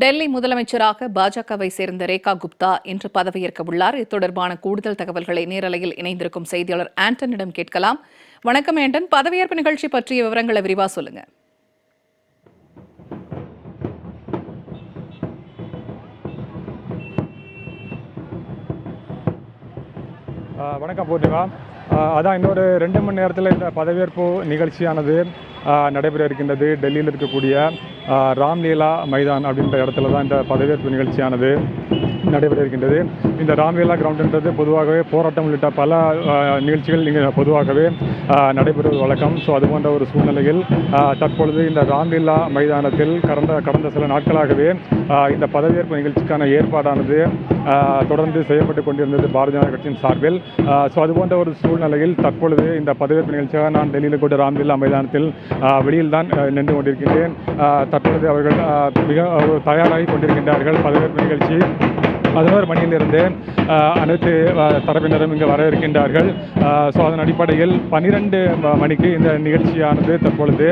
டெல்லி முதலமைச்சராக பாஜகவை சேர்ந்த ரேகா குப்தா இன்று பதவியேற்க உள்ளார். இது தொடர்பான கூடுதல் தகவல்களை நேரலையில் இணைந்திருக்கும் செய்தியாளர் ஆண்டனிடம் கேட்கலாம். வணக்கம் ஆண்டன். பதவியேற்பு நிகழ்ச்சி பற்றிய விவரங்களை விரிவா சொல்லுங்க. வணக்கம் பூர்ணிமா. அதான் இன்னொரு ரெண்டு மணி நேரத்தில் இந்த பதவியேற்பு நிகழ்ச்சியானது. நடைபெற இருக்கின்றது. டெல்லியில் இருக்கக்கூடிய ராம்லீலா மைதான் அப்படின்ற இடத்துல தான் இந்த பதவியேற்பு நிகழ்ச்சியானது நடைபெற இருக்கின்றது. இந்த ராம்லீலா கிரவுண்டுன்றது பொதுவாகவே போராட்டம் உள்ளிட்ட பல நிகழ்ச்சிகள் இங்கே பொதுவாகவே நடைபெறுவது வழக்கம். ஸோ அது போன்ற ஒரு சூழ்நிலையில் தற்பொழுது இந்த ராம்லீலா மைதானத்தில் கடந்த கடந்த சில நாட்களாகவே இந்த பதவியேற்பு நிகழ்ச்சிக்கான ஏற்பாடானது தொடர்ந்து செய்யப்பட்டு கொண்டிருந்தது பாரதிய ஜனதா கட்சியின் சார்பில். ஸோ அது போன்ற ஒரு சூழ்நிலையில் தற்பொழுது இந்த பதவியேற்பு நிகழ்ச்சியாக நான் டெல்லியில் கூட ராம்லீலா மைதானத்தில் வெளியில் தான் நின்று கொண்டிருக்கின்றேன். தற்பொழுது அவர்கள் மிக தயாராகி கொண்டிருக்கின்றார்கள் பதவியேற்பு நிகழ்ச்சி. பதினோரு மணியிலிருந்து அனைத்து தரப்பினரும் இங்கு வர இருக்கின்றார்கள் ஸோ அதன் அடிப்படையில் பன்னிரெண்டு மணிக்கு இந்த நிகழ்ச்சியானது தற்பொழுது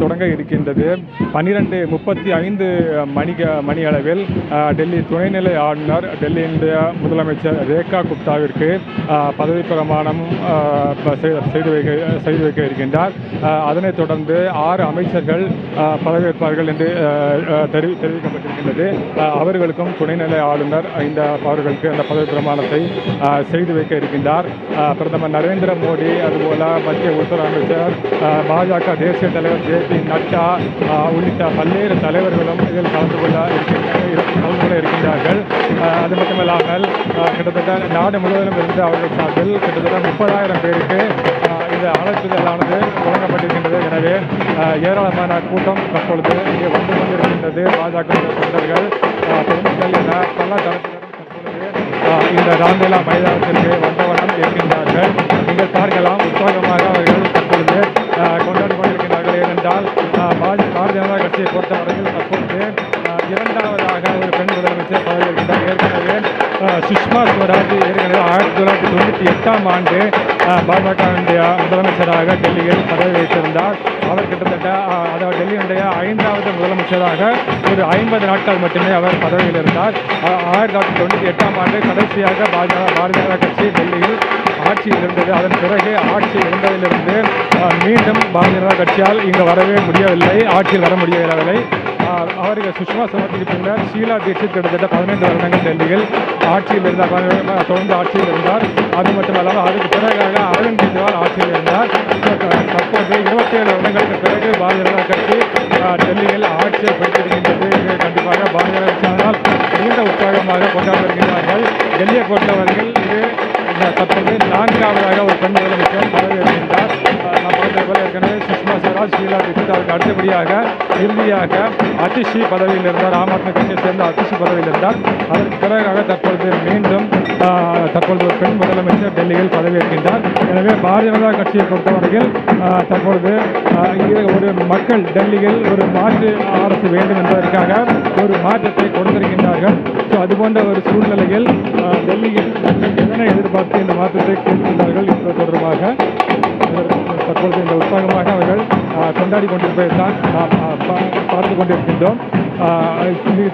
தொடங்க இருக்கின்றது. பன்னிரெண்டு முப்பத்தி ஐந்து மணிக்கு மணி அளவில் டெல்லி துணைநிலை ஆளுநர் டெல்லியினுடைய முதலமைச்சர் ரேகா குப்தாவிற்கு பதவி பிரமாணம் செய்து வைக்க செய்து வைக்க இருக்கின்றார். அதனைத் தொடர்ந்து ஆறு அமைச்சர்கள் பதவியேற்பார்கள் என்று தெரிவி தெரிவிக்கப்பட்டிருக்கின்றது. அவர்களுக்கும் துணைநிலை ஆளுநர் இந்த அவர்களுக்கு அந்த பதவி பிரமாணத்தை செய்து வைக்க இருக்கின்றார். பிரதமர் நரேந்திர மோடி அதுபோல மத்திய உள்துறை அமைச்சர் பாஜக தேசிய தலைவர் ஜே பி நட்டா உள்ளிட்ட பல்வேறு தலைவர்களும் இதில் கலந்து கொள்ள கலந்து கொள்ள இருக்கின்றார்கள். அது மட்டுமில்லாமல் கிட்டத்தட்ட நாடு முழுவதும் இருந்து அவர்கள் சார்பில் கிட்டத்தட்ட முப்பதாயிரம் பேருக்கு ஆஹ், இந்த அழைப்புதலானது வழங்கப்பட்டிருக்கின்றது. எனவே ஏராளமான கூட்டம் தற்பொழுது இங்கே வந்து கொண்டிருக்கின்றது. பாஜக தொண்டர்கள் பொதுமக்கள் என பல தரப்பினரும் தற்பொழுது இந்த ராம்லீலா மைதானத்திற்கு வந்த இருக்கின்றார்கள். நீங்கள் பார்க்கலாம் உற்சாகமாக அவர்கள் தற்பொழுது கொண்டாடி கொண்டிருக்கிறார்கள். ஏனென்றால் பாரதிய ஜனதா கட்சியை பொறுத்தவரையில் தற்பொழுது இரண்டாவதாக ஒரு பெண் முதலமைச்சர் பதவி ஏற்கனவே சுஷ்மா ஸ்வராஜ் ஏற்கனவே ஆயிரத்தி தொள்ளாயிரத்தி தொண்ணூற்றி எட்டாம் ஆண்டு பாஜகவினுடைய முதலமைச்சராக டெல்லியில் பதவி வைத்திருந்தார். அவர் கிட்டத்தட்ட அதாவது டெல்லியினுடைய ஐந்தாவது முதலமைச்சராக ஒரு ஐம்பது நாட்கள் மட்டுமே அவர் பதவியில் இருந்தார். ஆயிரத்தி தொள்ளாயிரத்தி தொண்ணூற்றி எட்டாம் ஆண்டு கடைசியாக பாஜக பாரதிய ஜனதா கட்சி டெல்லியில் ஆட்சியில் இருந்தது. அதன் பிறகு ஆட்சி இருந்ததிலிருந்து மீண்டும் பாரதிய ஜனதா கட்சியால் இங்கு வரவே முடியவில்லை ஆட்சியில் வர முடியவில்லை. ஆஹ், அவருக்கு சுஷ்மா சுவராஜுக்கு பின்னர் ஷீலா தீட்சித் கிட்டத்தட்ட பதினைந்து வருடங்கள் டெல்லியில் ஆட்சியில் இருந்தார். தொடர்ந்து ஆட்சியில் இருந்தார். அது மட்டுமல்லாமல் அதுக்கு பிறகாக அரவிந்த் கெஜ்ரிவால் ஆட்சியில் இருந்தார். தற்போது இருபத்தேழு வருடங்களுக்கு பிறகு பாரதிய ஜனதா கட்சி டெல்லியில் ஆட்சியை பிடித்திருக்கின்றது கண்டிப்பாக பாரதிய ஜனதா கட்சியினால் உற்சாகமாக கொண்டாடி வருகின்றார்கள் டெல்லியை பொறுத்தவரையில் இது தற்போது நான்காவதாக ஒரு பெண் சுஷ்மா ஷீலா தீட்சித் அவருக்கு அடுத்தபடியாக இறுதியாக அதிஷி பதவியில் இருந்தார். ஆம் ஆத்மி கட்சியை சேர்ந்த அதிஷி பதவியில் இருந்தார். அதற்கு பிறகாக தற்பொழுது மீண்டும் தற்பொழுது ஒரு பெண் முதலமைச்சர் டெல்லியில் பதவியேற்கின்றார். எனவே பாரதிய ஜனதா கட்சியை பொறுத்தவரையில் தற்பொழுது ஒரு மக்கள் டெல்லியில் ஒரு மாற்று அரசு வேண்டும் என்பதற்காக ஒரு மாற்றத்தை கொடுத்திருக்கின்றார்கள். ஸோ அதுபோன்ற ஒரு சூழ்நிலையில் டெல்லியில் என்னென்ன எதிர்பார்த்து இந்த மாற்றத்தை கொடுத்திருந்தார்கள் என்பது தொடர்பாக தற்பொழுது இந்த உற்சாகமாக அவர்கள் கொண்டாடி கொண்டிருப்பதை தான் பார்த்து கொண்டிருக்கின்றோம்.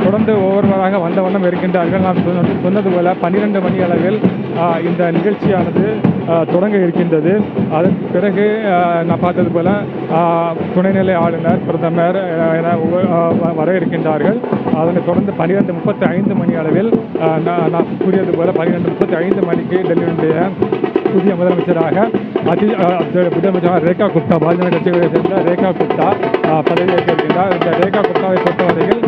தொடர்ந்து ஒவ்வொருவராக வந்த வண்ணம் இருக்கின்றார்கள். நான் சொன்ன- சொன்னது போல பன்னிரெண்டு மணி அளவில் இந்த நிகழ்ச்சியானது தொடங்க இருக்கின்றது. அதன் பிறகு நான் பார்த்தது போல துணைநிலை ஆளுநர் பிரதமர் என ஒவ்வொரு- வர இருக்கின்றார்கள். அதனைத் தொடர்ந்து பன்னிரெண்டு முப்பத்தி ஐந்து மணி அளவில் நான் நான் கூறியது போல பன்னிரெண்டு முப்பத்தி ஐந்து மணிக்கு டெல்லியினுடைய புதிய முதலமைச்சராக அதி அஹ், முதலமைச்சராக ரேகா குப்தா பாரதிய கட்சியை சேர்ந்த ரேகா குப்தா அஹ், பதவியேற்க இந்த ரேகா குப்தாவை பொறுத்தவரையில்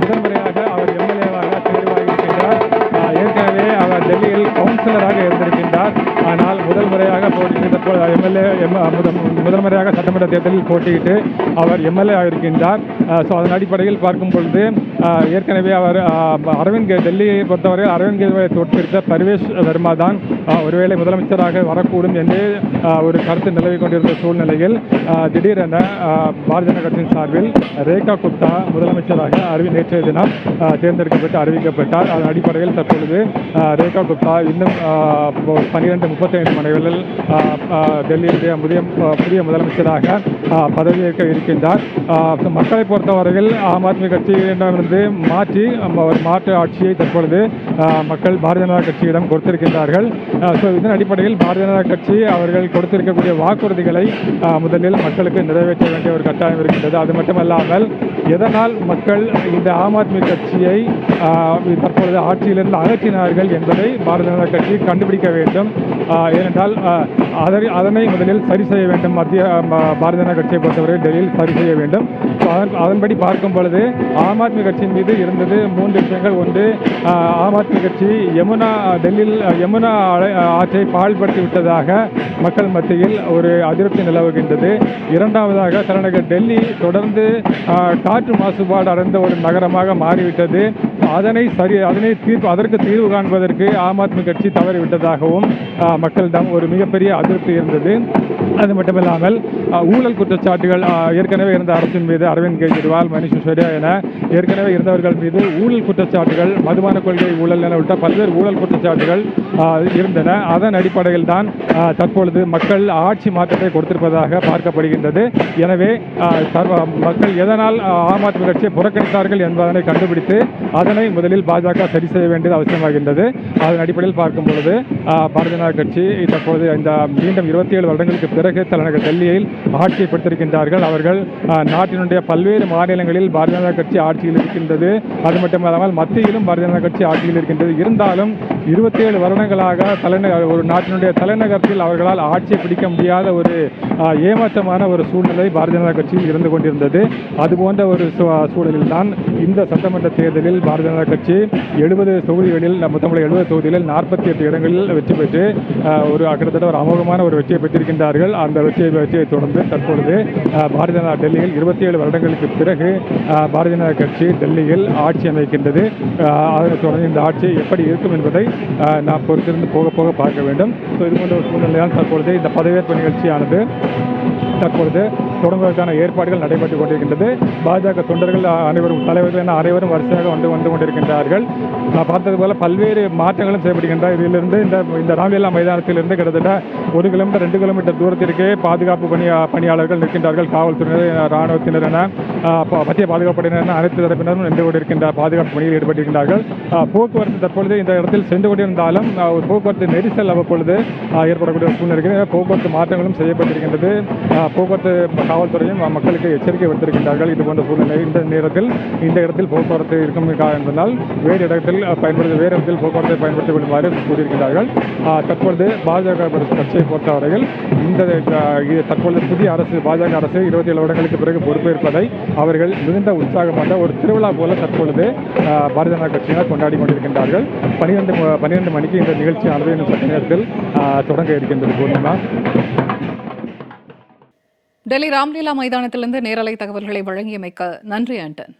முதன்முறையாக அவர் எம்எல்ஏவாக தேர்வாகியிருக்கின்றார் ஏற்கனவே அவர் டெல்லியில் கவுன்சிலராக இருந்திருக்கின்றார் ஆனால் முதல் முறையாக போட்டியிட்ட எம்எல்ஏ முதல் முறையாக சட்டமன்ற தேர்தலில் போட்டியிட்டு அவர் எம்எல்ஏ ஆகியிருக்கின்றார் ஸோ அதன் அடிப்படையில் பார்க்கும் பொழுது ஏற்கனவே அவர் அரவிந்த் கே டெல்லியை பொறுத்தவரை அரவிந்த் கெஜ்ரிவாலை தோற்கடித்த பர்வேஷ் வர்மா தான் ஒருவேளை முதலமைச்சராக வரக்கூடும் என்று ஒரு கருத்து நிலவி கொண்டிருந்த சூழ்நிலையில் திடீரென பாரதிய ஜனதா கட்சியின் சார்பில் ரேகா குப்தா முதலமைச்சராக அறிவி நேற்றைய தினம் தேர்ந்தெடுக்கப்பட்டு அறிவிக்கப்பட்டார். அதன் அடிப்படையில் தற்பொழுது ரேகா குப்தா இன்னும் பன்னிரெண்டு முப்பத்தைந்து மணிகளில் ஆஹ், டெல்லியினுடைய புதிய புதிய முதலமைச்சராக பதவியேற்க இருக்கின்றார். மக்களை பொறுத்தவரையில் ஆம் ஆத்மி கட்சியிடமிருந்து மாற்றி ஒரு மாற்று ஆட்சியை தற்பொழுது மக்கள் பாரதிய ஜனதா கட்சியிடம் கொடுத்திருக்கின்றார்கள். ஸோ இதன் அடிப்படையில் பாரதிய ஜனதா கட்சி அவர்கள் கொடுத்திருக்கக்கூடிய வாக்குறுதிகளை முதலில் மக்களுக்கு நிறைவேற்ற வேண்டிய ஒரு கட்டாயம் இருக்கின்றது. அது மட்டுமல்லாமல் எதனால் மக்கள் இந்த ஆம் ஆத்மி கட்சியை தற்பொழுது ஆட்சியிலிருந்து அகற்றினார்கள் என்பதை பாரதிய ஜனதா கட்சி கண்டுபிடிக்க வேண்டும். ஏனென்றால் அதனை அதனை முதலில் சரி செய்ய வேண்டும். மத்திய பாரதிய ஜனதா கட்சியை பொறுத்தவரை டெல்லியில் சரி செய்ய வேண்டும். அதன் அதன்படி பார்க்கும் பொழுது ஆம் ஆத்மி கட்சியின் மீது இருந்தது மூன்று விஷயங்கள். ஒன்று ஆம் ஆத்மி கட்சி யமுனா டெல்லியில் யமுனா அலை- ஆற்றை பாழ்படுத்தி விட்டதாக மக்கள் மத்தியில் ஒரு அதிருப்தி நிலவுகின்றது. இரண்டாவதாக தலைநகர் டெல்லி தொடர்ந்து காற்று மாசுபாடு அடைந்த ஒரு நகரமாக மாறிவிட்டது. அதனை சரி அதனை தீர்ப்பு அதற்கு தீர்வு காண்பதற்கு ஆம் ஆத்மி கட்சி தவறிவிட்டதாகவும் மக்களிடம் ஒரு மிகப்பெரிய அதிருப்தி இருந்தது. அது மட்டுமில்லாமல் இல்லாமல் ஊழல் குற்றச்சாட்டுகள் ஏற்கனவே இருந்த அரசின் மீது அரவிந்த் கெஜ்ரிவால் மணிஷ் சிசோடியா என ஏற்கனவே இருந்தவர்கள் மீது ஊழல் குற்றச்சாட்டுகள் மதுபான கொள்கை ஊழல் என உள்ளிட்ட பல்வேறு ஊழல் குற்றச்சாட்டுகள் இருந்தன. அதன் அடிப்படையில் தான் தற்பொழுது மக்கள் ஆட்சி மாற்றத்தை கொடுத்திருப்பதாக பார்க்கப்படுகின்றது. எனவே சர்வ மக்கள் எதனால் ஆம் ஆத்மி கட்சியை புறக்கணித்தார்கள் என்பதனை கண்டுபிடித்து அதனை முதலில் பாஜக சரி செய்ய வேண்டியது அவசியமாகின்றது. அதன் அடிப்படையில் பார்க்கும் பொழுது பாரதிய ஜனதா கட்சி தற்போது இந்த மீண்டும் இருபத்தி ஏழு வருடங்களுக்கு பிறகு தலைநகர் டெல்லியில் ஆட்சியை பெற்றிருக்கின்றார்கள். அவர்கள் நாட்டினுடைய பல்வேறு மாநிலங்களில் பாரதிய ஜனதா கட்சி ஆட்சியில் இருக்கின்றது. அது மட்டுமல்லாமல் மத்தியிலும் பாரதிய ஜனதா கட்சி ஆட்சியில் இருக்கின்றது. இருந்தாலும் இருபத்தி ஏழு வருடங்களாக தலைநகர் ஒரு நாட்டினுடைய தலைநகரத்தில் அவர்களால் ஆட்சியை பிடிக்க முடியாத ஒரு ஏமாற்றமான ஒரு சூழ்நிலை பாரதிய ஜனதா கட்சியில் இருந்து கொண்டிருந்தது. அதுபோன்ற ஒரு சூழலில் தான் இந்த சட்டமன்ற தேர்தலில் பாரதிய ஜனதா கட்சி எழுபது தொகுதிகளில் மொத்தமுள்ள எழுபது தொகுதிகளில் நாற்பத்தி எட்டு இடங்களில் வெற்றி பெற்று ஒரு கிட்டத்தட்ட ஒரு அமோகமான ஒரு வெற்றியை பெற்றிருக்கின்றார்கள். அந்த வெற்றியை வெற்றியை தொடர்ந்து தற்பொழுது பாரதிய ஜனதா டெல்லியில் இருபத்தி ஏழு வருடங்களுக்கு பிறகு பாரதிய ஜனதா கட்சி டெல்லியில் ஆட்சி அமைக்கின்றது. அதனைத் தொடர்ந்து இந்த ஆட்சி எப்படி இருக்கும் என்பதை நாம் பொறுத்திருந்து போக போக பார்க்க வேண்டும். ஸோ இது போன்ற ஒரு சூழ்நிலையால் தற்பொழுது இந்த பதவியேற்பு நிகழ்ச்சியானது தற்பொழுது தொடங்குவதற்கான ஏற்பாடுகள் நடைபெற்றுக் கொண்டிருக்கின்றது. பாஜக தொண்டர்கள் அனைவரும் தலைவர்கள் என அனைவரும் வரிசையாக வந்து வந்து கொண்டிருக்கின்றார்கள். நான் பார்த்தது போல பல்வேறு மாற்றங்களும் செய்யப்படுகின்றன. இதிலிருந்து இந்த இந்த ராம்லீலா மைதானத்திலிருந்து கிட்டத்தட்ட ஒரு கிலோமீட்டர் ரெண்டு கிலோமீட்டர் தூரத்திற்கே பாதுகாப்பு பணி பணியாளர்கள் நிற்கின்றார்கள். காவல்துறையினர் ராணுவத்தினர் என மத்திய பாதுகாப்பு படையினர் என அனைத்து தரப்பினரும் நின்று கொண்டிருக்கின்ற பாதுகாப்பு பணியில் ஈடுபட்டிருக்கின்றார்கள். போக்குவரத்து தற்பொழுது இந்த இடத்தில் சென்று கொண்டிருந்தாலும் ஒரு போக்குவரத்து நெரிசல் அவ்வப்பொழுது ஏற்படக்கூடிய ஒரு சூழ்நிலை போக்குவரத்து மாற்றங்களும் செய்யப்பட்டிருக்கின்றது. போக்குவரத்து காவல்துறையும் மக்களுக்கு எச்சரிக்கை விடுத்திருக்கின்றார்கள். இது போன்ற சூழ்நிலை இந்த நேரத்தில் இந்த இடத்தில் போக்குவரத்து இருக்கும் என்பதால் வேறு இடத்தில் பயன்படுத்த வேறு இடத்தில் போக்குவரத்தை பயன்படுத்திக் விடுமாறு கூறியிருக்கிறார்கள் தற்பொழுது பாஜக கட்சியை பொறுத்தவரையில் இந்த இது தற்பொழுது புதிய அரசு பாஜக அரசு இருபத்தி ஏழு வருடங்களுக்கு பிறகு பொறுப்பேற்பதை அவர்கள் மிகுந்த உற்சாகமாக ஒரு திருவிழா போல தற்பொழுது பாரதிய ஜனதா கட்சியினர் கொண்டாடி கொண்டிருக்கின்றார்கள். பன்னிரெண்டு பன்னிரெண்டு மணிக்கு இந்த நிகழ்ச்சியானது இன்னும் சற்று நேரத்தில் தொடங்க இருக்கின்றது. பூர்ணிமா. டெல்லி ராம்லீலா மைதானத்திலிருந்து நேரலை தகவல்களை வழங்கியமைக்க நன்றி ஆண்டன்.